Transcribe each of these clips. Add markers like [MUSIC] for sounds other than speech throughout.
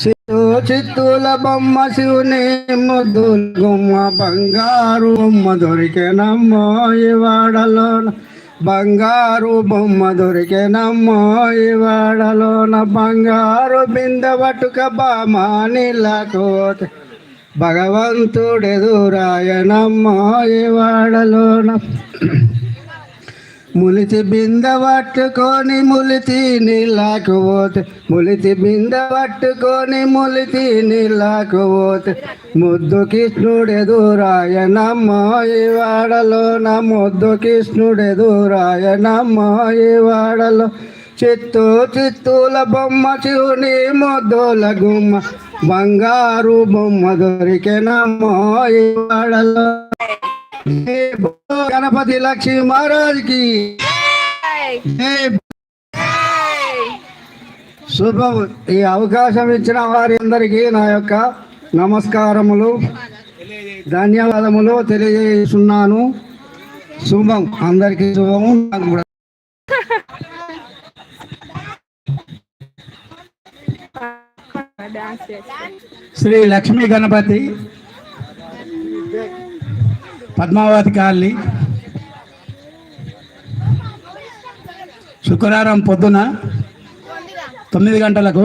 చిత్తూ చిత్తుల బొమ్మ శివుని ముద్దు గుమ్మ బంగారు బొమ్మ దొరికెనమ్మో ఈ వాడలోన. బంగారు బొమ్మ దొరికెనమ్మో ఈ వాడలోన. బంగారు బిందె పట్టుక బామానిలాకోతే భగవంతుడెదురాయనమ్మో ఈ వాడలోన. ములితి బింద పట్టుకొని ములితి నీళ్ళకు పోతే ములితి బింద పట్టుకొని ములితి నీళ్ళకు పోతే. ముద్దు కృష్ణుడెదురాయనమ్మో ఈ వాడలో నా ముద్దు కృష్ణుడెదురాయనమ్మో ఈ వాడలో. చిత్తూ చిత్తూల బొమ్మ శివుని ముద్దుల గుమ్మ బంగారు బొమ్మ దొరికెనమ్మో ఈ వాడలో. గణపతి లక్ష్మీ మహారాజ్కి శుభం. ఈ అవకాశం ఇచ్చిన వారి అందరికీ నా యొక్క నమస్కారములు ధన్యవాదములు తెలియజేస్తున్నాను. శుభం. అందరికీ శుభము. నాకు కూడా. శ్రీ లక్ష్మీ గణపతి పద్మావతి కాలనీ శుక్రవారం పొద్దున తొమ్మిది గంటలకు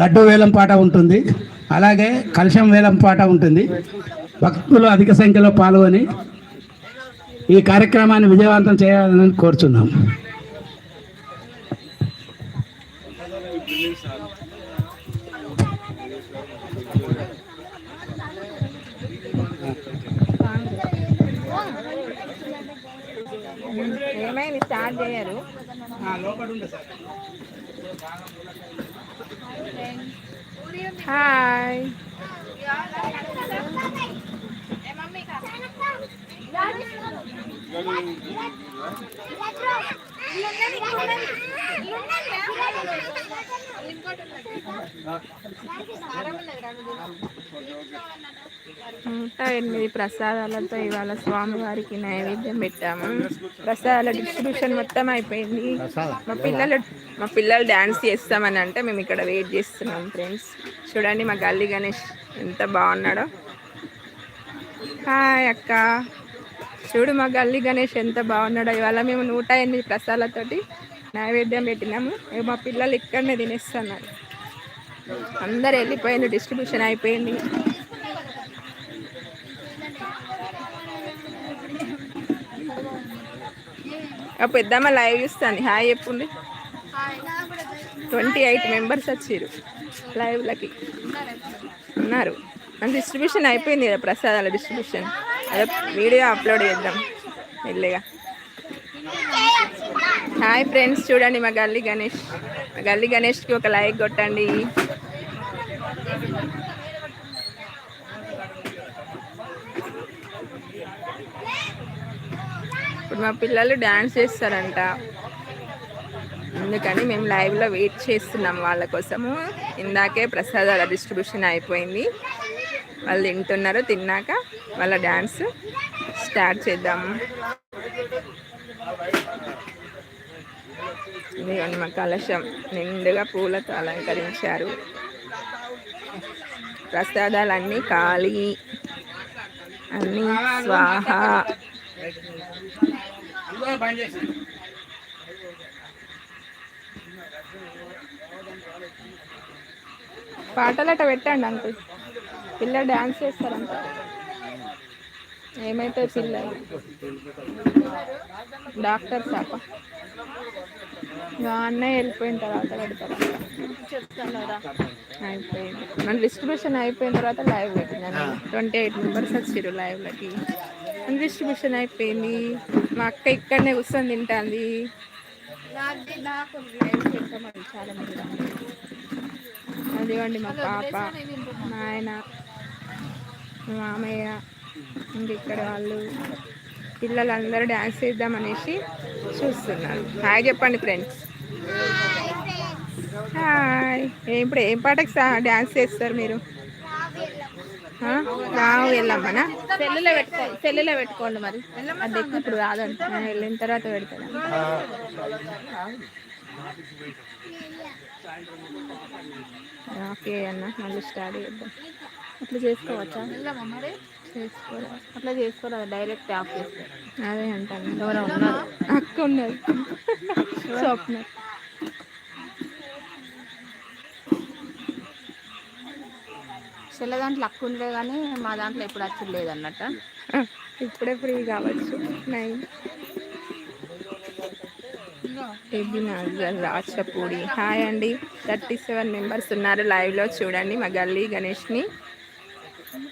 లడ్డు వేలం పాట ఉంటుంది. అలాగే కలశం వేలం పాట ఉంటుంది. భక్తులు అధిక సంఖ్యలో పాల్గొని ఈ కార్యక్రమాన్ని విజయవంతం చేయాలని కోరుచున్నాం. ఏమైంది? స్టార్ట్ చేయరు. హాయ్. నూట ఎనిమిది ప్రసాదాలతో ఇవాళ స్వామివారికి నైవేద్యం పెట్టాము. ప్రసాదాల డిస్ట్రిబ్యూషన్ మొత్తం అయిపోయింది. మా పిల్లలు మా పిల్లలు డ్యాన్స్ చేస్తామని అంటే మేము ఇక్కడ వెయిట్ చేస్తున్నాం ఫ్రెండ్స్ చూడండి మా గల్లీ గణేష్ ఎంత బాగున్నాడో. హాయ్ అక్క. చూడు మా గల్లీ గణేష్ ఎంత బాగున్నాడో. ఇవాళ మేము నూట ఎనిమిది ప్రసాదాలతోటి నైవేద్యం పెట్టినాము. మా పిల్లలు ఇక్కడనే తినేస్తున్నారు. అందరు వెళ్ళిపోయింది డిస్ట్రిబ్యూషన్ అయిపోయింది. పెద్దమ్మ లైవ్ చూస్తాను హాయ్ చెప్పండి. ట్వంటీ ఎయిట్ మెంబర్స్ వచ్చారు లైవ్లకి ఉన్నారు. మన డిస్ట్రిబ్యూషన్ అయిపోయింది కదా ప్రసాదాల డిస్ట్రిబ్యూషన్ అదే వీడియో అప్లోడ్ చేద్దాం మెల్లిగా. హాయ్ ఫ్రెండ్స్ చూడండి మా గల్లీ గణేష్. మా గల్లీ గణేష్కి ఒక లైక్ కొట్టండి. ఇప్పుడు మా పిల్లలు డ్యాన్స్ చేస్తారంట. అందుకని మేము లైవ్లో వెయిట్ చేస్తున్నాం వాళ్ళ కోసము. ఇందాకే ప్రసాదాల డిస్ట్రిబ్యూషన్ అయిపోయింది. వాళ్ళు తింటున్నారు తిన్నాక వాళ్ళ డ్యాన్స్ స్టార్ట్ చేద్దాము ఇదిగోండి మా కలశం నిండుగా పూలతో అలంకరించారు. ప్రసాదాలన్నీ ఖాళీ. అన్నీ స్వాహ. పాటలట పెట్టండి అంకుల్. పిల్లలు డాన్స్ చేస్తారంట. ఏమైతే పిల్లలు? డాక్టర్ పాప అన్నయ్య వెళ్ళిపోయిన తర్వాత పెడతారు అయిపోయింది. మన డిస్ట్రిబ్యూషన్ అయిపోయిన తర్వాత లైవ్ పెట్టినాను ట్వంటీ ఎయిట్ మెంబర్స్ వచ్చారు లైవ్లకి మన డిస్ట్రిబ్యూషన్ అయిపోయింది. మా అక్క ఇక్కడనే కూర్చొని తింటుంది. చాలా మంది అదిగోండి మా పాప మా ఆయన మా మామయ్య ఇంక ఇక్కడ వాళ్ళు పిల్లలందరూ డ్యాన్స్ చేద్దామనేసి చూస్తున్నారు. హాయ్ చెప్పండి ఫ్రెండ్స్. హాయ్. ఇప్పుడు ఏం పాటకి డ్యాన్స్ చేస్తారు మీరు? రావు వెళ్ళమ్మనా సెల్లులో పెట్టుకోండి సెల్లులో పెట్టుకోండి మరి. అది ఎక్కువ ఇప్పుడు రాదండి నేను వెళ్ళిన తర్వాత పెడతాను. ఓకే అన్న మళ్ళీ స్టార్ట్ చేద్దాం. అట్లా చేసుకోవచ్చా? చేసుకోరా అట్లా చేసుకోరా? డైరెక్ట్ ఆఫ్ చేస్తారు అదే అంటాను ఎవరో ఉన్నారు? అక్క ఉన్నారు. స్వప్న. చెల్ల దాంట్లో అక్కు ఉండే కానీ మా దాంట్లో ఎప్పుడు వచ్చి లేదన్నట్ట. ఇప్పుడే ఫ్రీ కావచ్చు. నైన్. రాచపూడి. హాయ్ అండి. థర్టీ సెవెన్ మెంబర్స్ ఉన్నారు లైవ్లో. చూడండి మా గల్లీ గణేష్ని.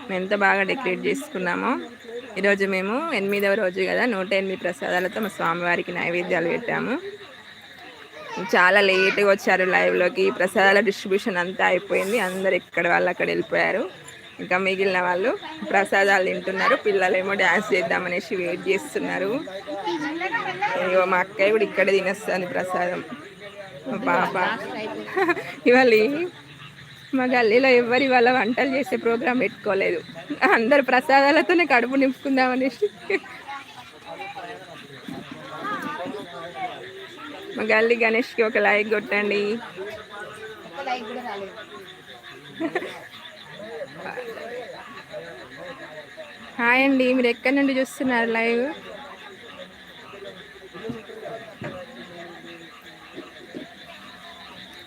మేము ఎంత బాగా డెకరేట్ చేసుకున్నామో ఈరోజు మేము ఎనిమిదవ రోజు కదా నూట ఎనిమిది ప్రసాదాలతో మా స్వామివారికి నైవేద్యాలు పెట్టాము. చాలా లేట్గా వచ్చారు లైవ్లోకి ప్రసాదాల డిస్ట్రిబ్యూషన్ అంతా అయిపోయింది అందరు ఇక్కడ వాళ్ళు అక్కడ వెళ్ళిపోయారు. ఇంకా మిగిలిన వాళ్ళు ప్రసాదాలు తింటున్నారు పిల్లలేమో డ్యాన్స్ చేద్దామనేసి వెయిట్ చేస్తున్నారు. ఇగో మా అక్కయ్య కూడా ఇక్కడ తినేస్తుంది ప్రసాదం. పాప. [LAUGHS] ఇవాళ మా గల్లీలో ఎవరి వాళ్ళ వంటలు చేసే ప్రోగ్రాం పెట్టుకోలేదు. అందరు ప్రసాదాలతోనే కడుపు నింపుకుందాం అనేసి. మా గల్లీ గణేష్కి ఒక లైక్ కొట్టండి. హాయ్ అండి మీరు ఎక్కడి నుండి చూస్తున్నారు లైవ్?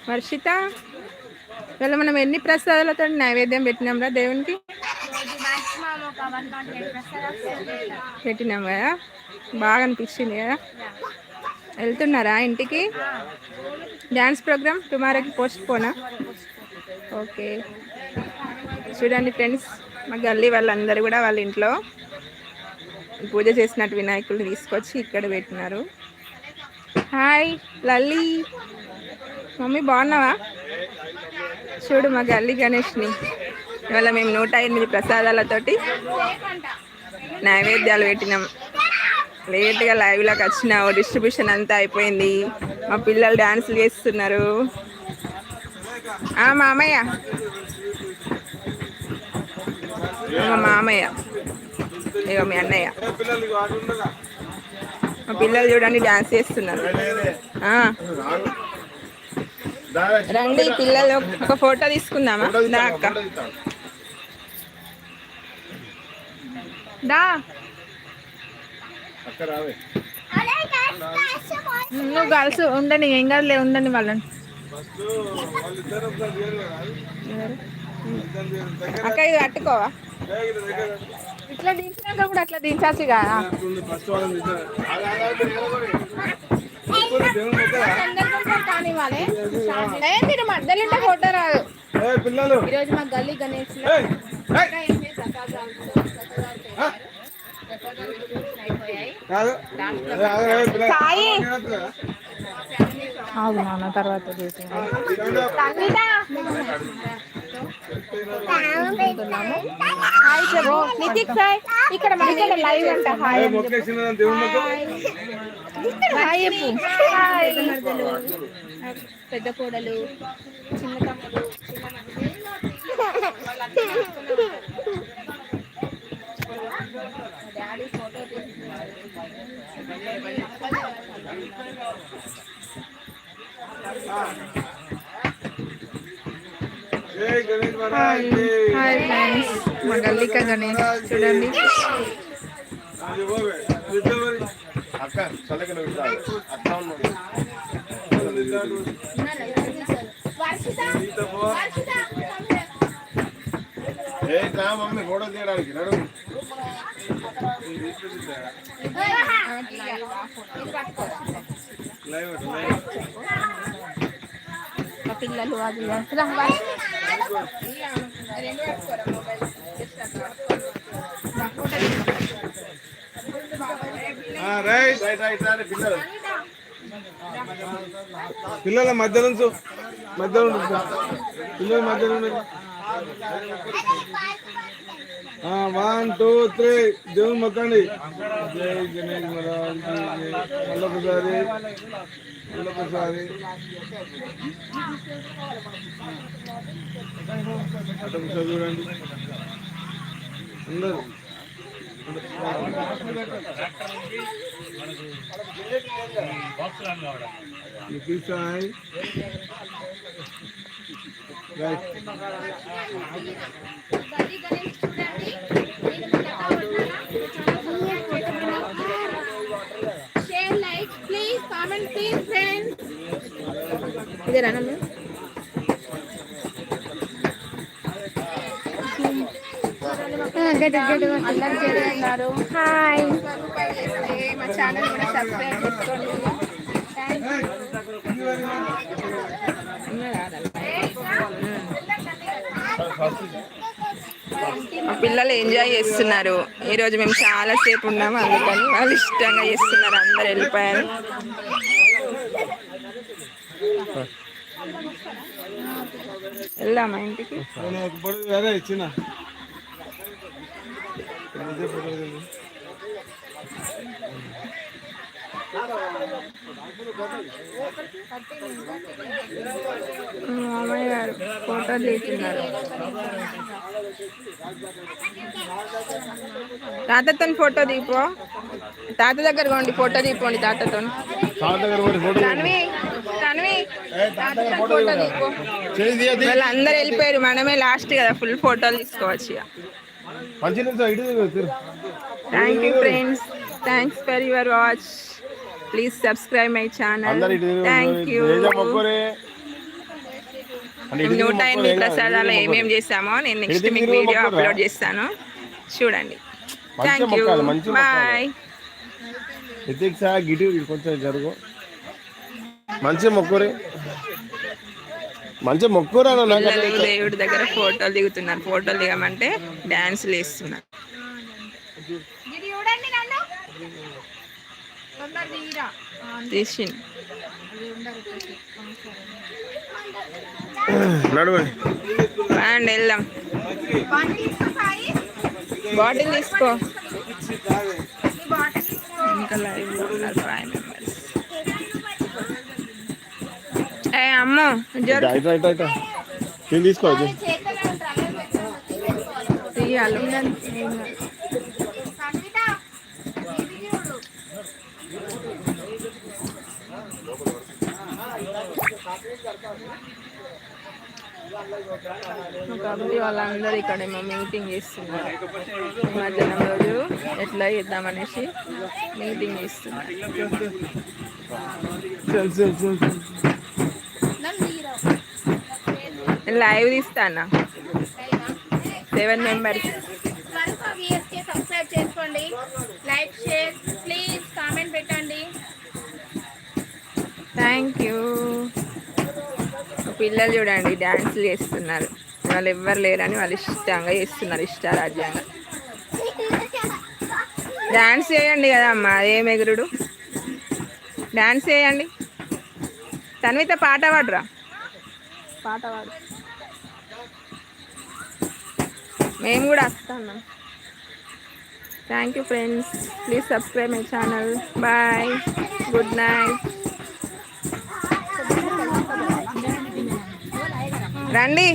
వర్షిత? ఇవాళ మనం ఎన్ని ప్రసాదాలతో నైవేద్యం పెట్టినాం రా దేవునికి? పెట్టినాం కదా. బాగా అనిపించింది కదా. వెళ్తున్నారా ఇంటికి? డ్యాన్స్ ప్రోగ్రామ్ టుమారోకి పోస్ట్ పోనా ఓకే. చూడండి ఫ్రెండ్స్ మా గల్లీ వాళ్ళందరూ కూడా వాళ్ళ ఇంట్లో పూజ చేసినట్టు వినాయకుడిని తీసుకొచ్చి ఇక్కడ పెట్టినారు. హాయ్ లల్లి. మమ్మీ బాగున్నావా? చూడు మా గల్లీ గణేష్ని. ఇవాళ మేము నూట ఎనిమిది ప్రసాదాలతోటి నైవేద్యాలు పెట్టినాం. లేట్గా లైవ్లోకి వచ్చినావు డిస్ట్రిబ్యూషన్ అంతా అయిపోయింది. మా పిల్లలు డాన్సులు చేస్తున్నారు. మా మామయ్య మా మామయ్య ఇగో మీ అన్నయ్య. మా పిల్లలు చూడండి డాన్స్ చేస్తున్నారు. రండి పిల్లలు. ఒక ఫోటో తీసుకుందామా? దా అక్క. దా. నువ్వు గర్ల్స్ ఉండండి ఏం కాదులే ఉండండి వాళ్ళని. అక్క ఇది కట్టుకోవా ఇట్లా దించినాక కూడా అట్లా దించాల్సి కదా? కానివ్వాలి. మీరు మధ్యలో ఉంటే ఫోటో రాదు. పిల్లలు. ఈరోజు మా గల్లీ గణేష్ సాయి. అవును నాన్న తర్వాత చేసి హాయ్ చెప్పు. నితిక్ సాయ్. ఇక్కడ మన ఇక్కడ లైవ్ అంట. హాయ్. హాయ్ చెప్పు. పెద్ద కోడలు చిన్న తమ్ముడు చిన్న మనిషి వాళ్ళందరూ daddy photo hi hi friends. మా గల్లిక గణేష్. చూడండి. అక్క చల్లగా నువ్వు అక్క. ఉన్నాడు. ఏ రా మమ్మీ ఫోటో తీయడానికి నడు. మా పిల్లలు అది రా, రైట్. రైట్ రైట్ రైట్ పిల్లలు పిల్లల మధ్య నుంచి మధ్య పిల్లల మధ్య వన్ టూ త్రీ దేవుని మొక్కండి. జై గణేష్ మహారాజ్ మళ్ళొకసారి మళ్ళొకసారి చూడండి అందరూ నిఖిల్ సాయి గది గణేష్ చూడండి నేను share like please comment please friends ఇదేనా నన్ను అందరు చేస్తున్నారు. హాయ్ మా ఛానల్ కూడా సబ్స్క్రైబ్ చేసుకోండి. మా పిల్లలు ఎంజాయ్ చేస్తున్నారు. ఈరోజు మేము చాలా సేపు ఉన్నాము అందుకని వాళ్ళు ఇష్టంగా చేస్తున్నారు అందరు వెళ్ళిపోయారు. వెళ్దామా ఇంటికి? ఇచ్చిన. మామయ్య గారు ఫోటో తీస్తున్నారు తాతతో ఫోటో తీపో తాత దగ్గర కొండి ఫోటో తీపోండి తాతతో ఫోటో తన్వి తన్వి తాతతో ఫోటో తీపో చేయి తీయద్ది వాళ్ళు అందరు వెళ్ళిపోయారు మనమే లాస్ట్ కదా ఫుల్ ఫోటోలు తీసుకోవచ్చు ఇక. మంచి. Thank you friends thanks for your watch please subscribe my channel. Thank you నూట ఎనిమిది. ప్రసాదాలు ఏమేమి. చేసామో నేను నెక్స్ట్ మీకు వీడియో. అప్లోడ్ చేస్తాను. చూడండి. థ్యాంక్ యూ బాయ్ ఎత్తిక్సా గిటి కొంచెం జరుగు. మంచిగా మొక్కురే. మంచిగా మొక్కురా దేవుడి దగ్గర ఫోటోలు దిగుతున్నారు. ఫోటోలు దిగమంటే డాన్సులు వేస్తున్నారు ఇది చూడండి నన్ను తొందర తీరా తీసి నడవండి. అండి వెళ్దాం. బాటిల్ తీసుకో. ఇంకా లైవ్ ఫైవ్ మెంబర్స్ అమ్మో నేను పెట్టాలి తీయాలి. కాబట్టి వాళ్ళందరూ ఇక్కడేమో మీటింగ్ చేస్తున్నారు. మధ్యాహ్నం రోజు ఎట్లా చేద్దామనేసి మీటింగ్ చేస్తున్నారు నన్ను తీరా లైవ్ తీస్తానా? Seven members. స్వరూప సబ్స్క్రైబ్ చేసుకోండి లైక్ షేర్ ప్లీజ్ కామెంట్ పెట్టండి థ్యాంక్ యూ. పిల్లలు చూడండి డ్యాన్స్లు చేస్తున్నారు. వాళ్ళు ఎవ్వరు లేరని వాళ్ళు ఇష్టంగా చేస్తున్నారు ఇష్టారాజ్యంగా. డ్యాన్స్ చేయండి కదా అమ్మా ఏం ఎగురుడు డ్యాన్స్ చేయండి. తన్విత పాట పాడురా. పాట పాడు. మేము కూడా వస్తున్నాం thank you friends please subscribe my channel bye good night రండి.